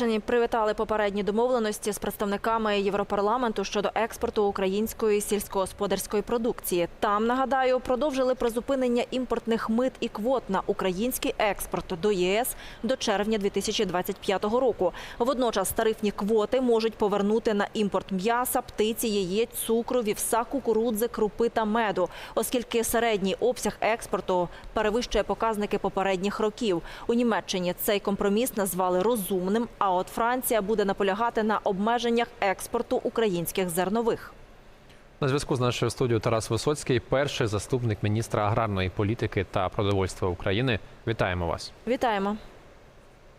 Німеччині привітали попередні домовленості з представниками Європарламенту щодо експорту української сільськогосподарської продукції. Там нагадаю, продовжили призупинення імпортних мит і квот на український експорт до ЄС до червня 2025 року. Водночас тарифні квоти можуть повернути на імпорт м'яса, птиці, яєць, цукру, вівса, кукурудзи, крупи та меду, оскільки середній обсяг експорту перевищує показники попередніх років. У Німеччині цей компроміс назвали розумним. А от Франція буде наполягати на обмеженнях експорту українських зернових. На зв'язку з нашою студією Тарас Висоцький, перший заступник міністра аграрної політики та продовольства України. Вітаємо вас. Вітаємо.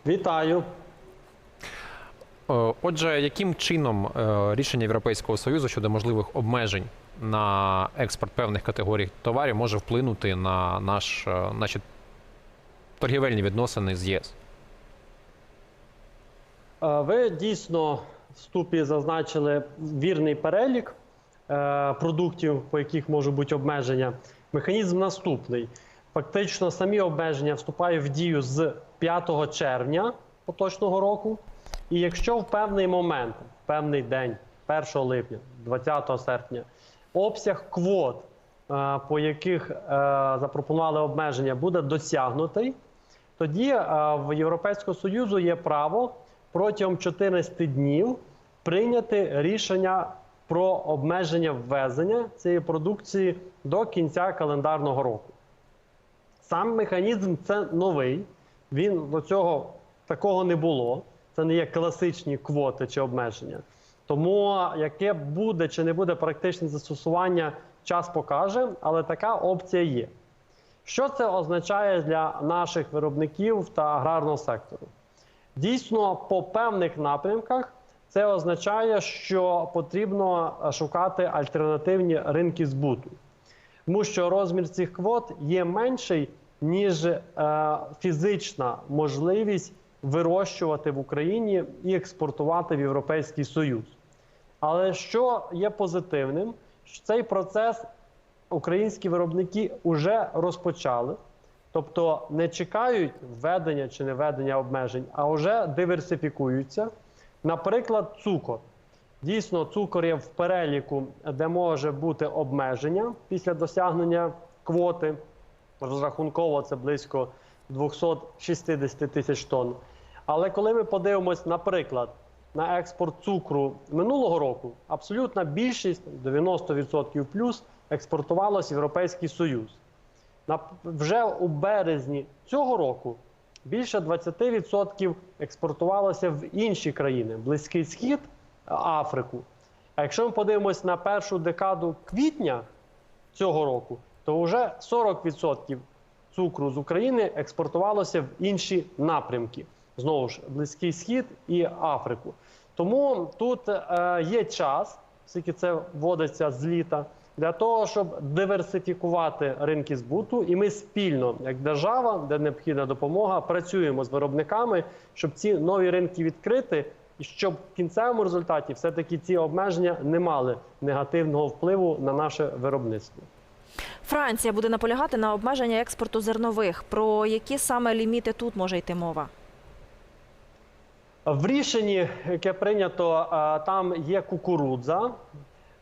Вітаю. Е, Отже, яким чином е, рішення Європейського союзу щодо можливих обмежень на експорт певних категорій товарів може вплинути на наш е, наші торгівельні відносини з ЄС? Ви дійсно в вступі зазначили вірний перелік е, продуктів, по яких можуть бути обмеження. Механізм наступний. Фактично, самі обмеження вступають в дію з 5 червня поточного року. І якщо в певний момент, в певний день, 1 липня, 20 серпня, обсяг квот, е, по яких е, запропонували обмеження, буде досягнутий, тоді в Європейського Союзу є право протягом 14 днів прийняти рішення про обмеження ввезення цієї продукції до кінця календарного року. Сам механізм це новий. Він до цього такого не було. Це не є класичні квоти чи обмеження. Тому яке буде чи не буде практичне застосування, час покаже, але така опція є. Що це означає для наших виробників та аграрного сектору? Дійсно, по певних напрямках це означає, що потрібно шукати альтернативні ринки збуту, тому що розмір цих квот є менший, ніж е, фізична можливість вирощувати в Україні і експортувати в Європейський Союз. Але що є позитивним, що цей процес українські виробники вже розпочали. Тобто не чекають введення чи не введення обмежень, а вже диверсифікуються. Наприклад, цукор. Дійсно, цукор є в переліку, де може бути обмеження після досягнення квоти. Розрахунково це близько 260 тисяч тонн. Але коли ми подивимось, наприклад, на експорт цукру минулого року, абсолютна більшість 90% плюс експортувалось в Європейський Союз. Вже у березні цього року більше 20% експортувалося в інші країни Близький Схід, Африку. А якщо ми подивимось на першу декаду квітня цього року, то вже 40% цукру з України експортувалося в інші напрямки. Знову ж Близький Схід і Африку. Тому тут е, є час, оскільки це вводиться з літа, для того, щоб диверсифікувати ринки збуту, і ми спільно, як держава, де необхідна допомога, працюємо з виробниками, щоб ці нові ринки відкрити, і щоб в кінцевому результаті все-таки ці обмеження не мали негативного впливу на наше виробництво. Франція буде наполягати на обмеження експорту зернових. Про які саме ліміти тут може йти мова? В рішенні, яке прийнято, там є кукурудза,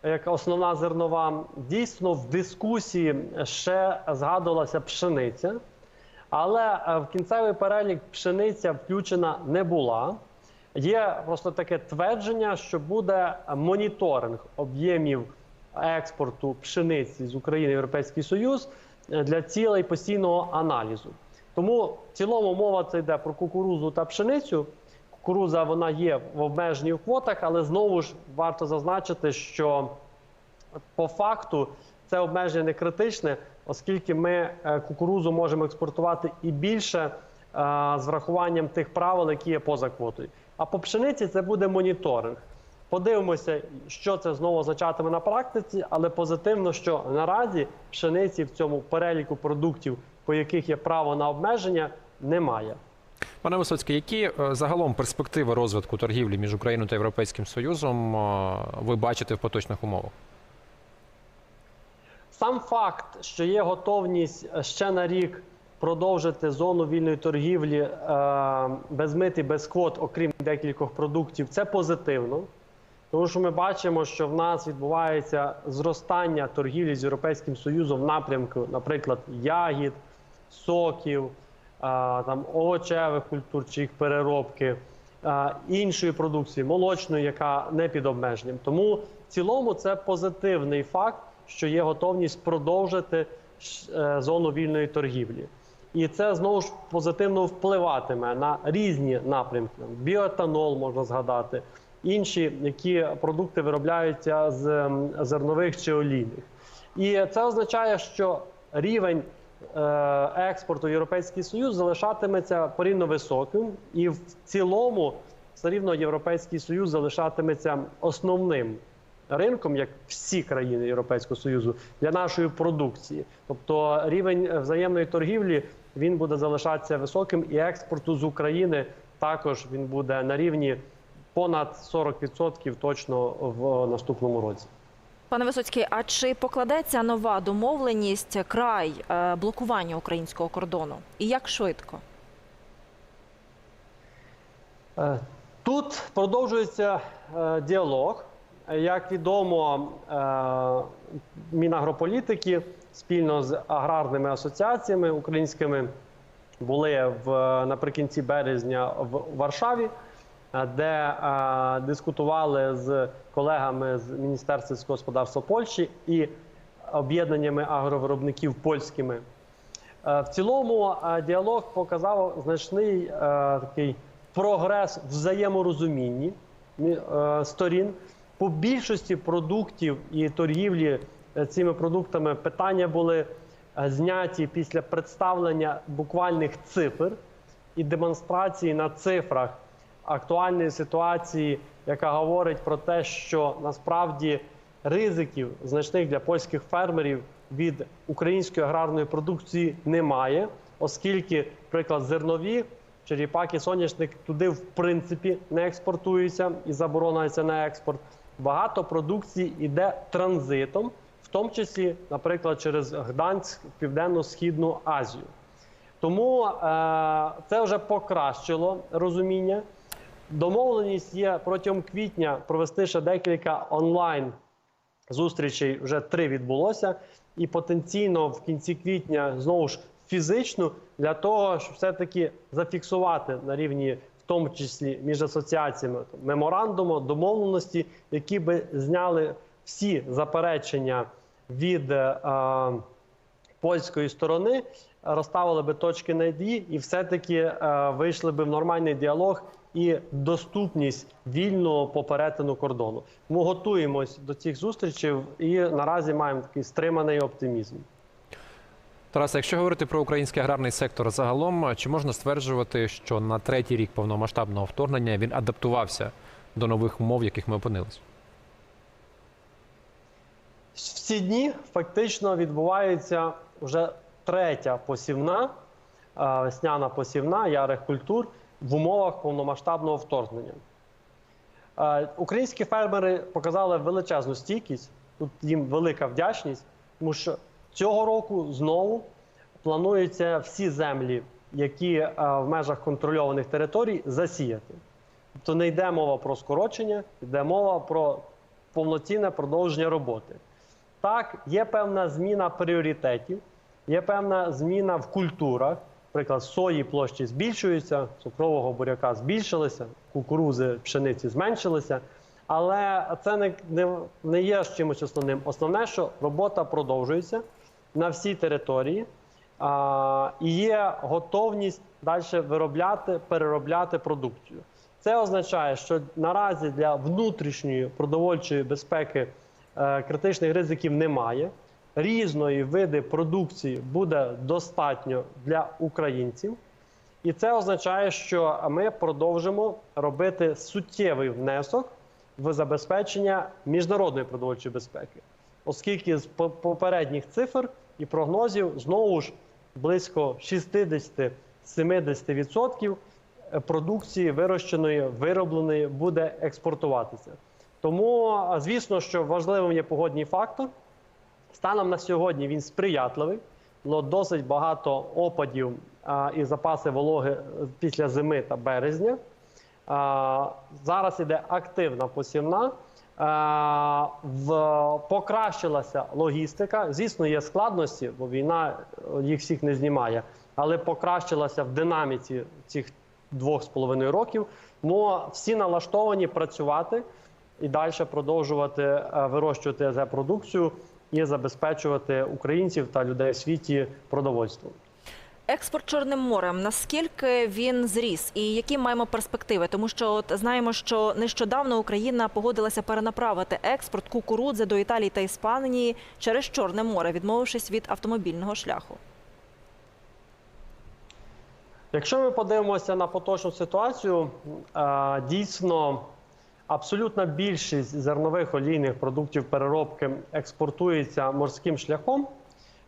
як основна зернова. Дійсно, в дискусії ще згадувалася пшениця, але е, в кінцевий перелік пшениця включена не була. Є просто таке твердження, що буде моніторинг об'ємів експорту пшениці з України в Європейський Союз е, для цілей постійного аналізу. Тому в цілому мова це йде про кукурузу та пшеницю. Кукуруза вона є в обмеженій квотах, але знову ж варто зазначити, що по факту це обмеження не критичне, оскільки ми е, кукурузу можемо експортувати і більше е, з врахуванням тих правил, які є поза квотою. А по пшениці це буде моніторинг. Подивимося, що це знову означатиме на практиці, але позитивно, що наразі пшениці в цьому переліку продуктів, по яких є право на обмеження, немає. Пане Висоцький, які е, загалом перспективи розвитку торгівлі між Україною та Європейським Союзом е, ви бачите в поточних умовах? Сам факт, що є готовність ще на рік продовжити зону вільної торгівлі е, без мит і без квот, окрім декількох продуктів, це позитивно. Тому що ми бачимо, що в нас відбувається зростання торгівлі з Європейським Союзом в напрямку, наприклад, ягід, соків, там, овочевих культур чи їх переробки, іншої продукції, молочної, яка не під обмеженням. Тому в цілому це позитивний факт, що є готовність продовжити е, зону вільної торгівлі. І це знову ж позитивно впливатиме на різні напрямки. Біоетанол можна згадати, інші, які продукти виробляються з ем, зернових чи олійних. І це означає, що рівень експорту в Європейський Союз залишатиметься порівняно високим, і в цілому все рівно Європейський Союз залишатиметься основним ринком, як всі країни Європейського Союзу, для нашої продукції. Тобто рівень е, взаємної торгівлі він буде залишатися високим, і експорту з України також він буде на рівні понад 40% точно в наступному році. Пане Висоцький, а чи покладеться нова домовленість край е, блокування українського кордону? І як швидко? Е, Тут продовжується е, діалог. Як відомо, Мінагрополітики спільно з аграрними асоціаціями українськими були в наприкінці березня в Варшаві, де е, дискутували з колегами з Міністерства господарства Польщі і об'єднаннями агровиробників польськими. Е, В цілому е, діалог показав значний е, такий прогрес в взаєморозумінні е, сторін. По більшості продуктів і торгівлі е, цими продуктами питання були е, зняті після представлення буквальних цифр і демонстрації на цифрах актуальної ситуації, яка говорить про те, що насправді ризиків значних для польських фермерів від української аграрної продукції немає, оскільки, наприклад, зернові черепаки, соняшник туди в принципі не експортуються і забороняється на експорт. Багато продукції йде транзитом, в тому числі, наприклад, через Гданськ, Південно-Східну Азію. Тому е, це вже покращило розуміння. Домовленість є протягом квітня провести ще декілька онлайн зустрічей. Вже три відбулося, і потенційно в кінці квітня знову ж фізично для того, щоб все-таки зафіксувати на рівні, в тому числі між асоціаціями меморандуму, домовленості, які би зняли всі заперечення від. Е, е, польської сторони розставили би точки над «і» і все-таки е, вийшли би в нормальний діалог і доступність вільного по перетину кордону. Ми готуємось до цих зустрічей і наразі маємо такий стриманий оптимізм. Тарас, якщо говорити про український аграрний сектор загалом, чи можна стверджувати, що на третій рік повномасштабного вторгнення він адаптувався до нових умов, в яких ми опинились? В ці дні фактично відбувається вже третя посівна, е, весняна посівна ярих культур в умовах повномасштабного вторгнення. Е, Українські фермери показали величезну стійкість, тут їм велика вдячність, тому що цього року знову плануються всі землі, які е, в межах контрольованих територій, засіяти. Тобто не йде мова про скорочення, йде мова про повноцінне продовження роботи. Так, є певна зміна пріоритетів, є певна зміна в культурах. Наприклад, сої площі збільшуються, цукрового буряка збільшилися, кукурузи, пшениці зменшилися. Але це не, не, не є чимось основним. Основне, що робота продовжується на всій території, а, і є готовність далі виробляти, переробляти продукцію. Це означає, що наразі для внутрішньої продовольчої безпеки е, критичних ризиків немає. Різної види продукції буде достатньо для українців. І це означає, що ми продовжимо робити суттєвий внесок в забезпечення міжнародної продовольчої безпеки, оскільки з попередніх цифр і прогнозів знову ж близько 60-70% продукції вирощеної, виробленої буде експортуватися. Тому, звісно, що важливим є погодній фактор. Станом на сьогодні він сприятливий. але досить багато опадів і запаси вологи після зими та березня. Зараз іде активна посівна. В, покращилася логістика. Звісно, є складності, бо війна е, їх всіх не знімає, але покращилася в динаміці цих двох з половиною років. Тому всі налаштовані працювати і далі продовжувати е, вирощувати продукцію і забезпечувати українців та людей в світі продовольством. Експорт Чорним морем. Наскільки він зріс, і які маємо перспективи? Тому що от знаємо, що нещодавно Україна погодилася перенаправити експорт кукурудзи до Італії та Іспанії через Чорне море, відмовившись від автомобільного шляху. Якщо ми подивимося на поточну ситуацію, е, дійсно абсолютна більшість зернових олійних продуктів переробки експортується морським шляхом.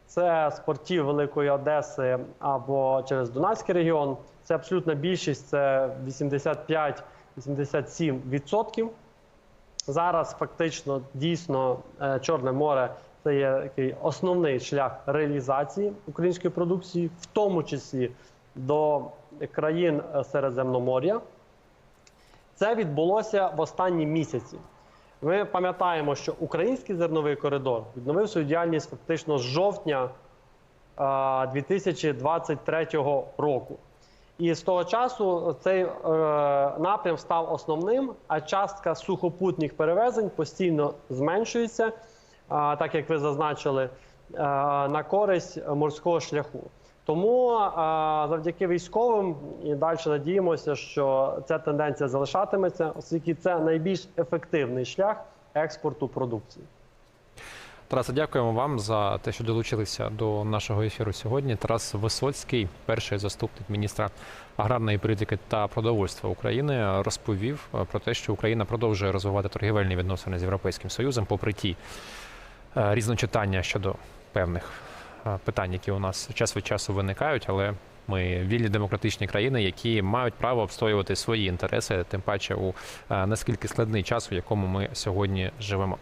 Це з портів Великої Одеси або через Донецький регіон. Це абсолютна більшість, це 85-87%. Зараз фактично дійсно е, Чорне море це є такий основний шлях реалізації української продукції, в тому числі до країн Середземномор'я. Це відбулося в останні місяці. Ми пам'ятаємо, що український зерновий коридор відновив свою діяльність фактично з жовтня е, 2023 року. І з того часу цей е, напрям став основним, а частка сухопутних перевезень постійно зменшується, так як ви зазначили, е, на користь морського шляху. Тому завдяки військовим і далі надіємося, що ця тенденція залишатиметься, оскільки це найбільш ефективний шлях експорту продукції. Тарасе, дякуємо вам за те, що долучилися до нашого ефіру сьогодні. Тарас Висоцький, перший заступник міністра аграрної політики та продовольства України, розповів про те, що Україна продовжує розвивати торгівельні відносини з Європейським Союзом, попри ті е, різночитання щодо певних питань, які у нас час від часу виникають, але ми вільні демократичні країни, які мають право обстоювати свої інтереси, тим паче у е, наскільки складний час, у якому ми сьогодні живемо.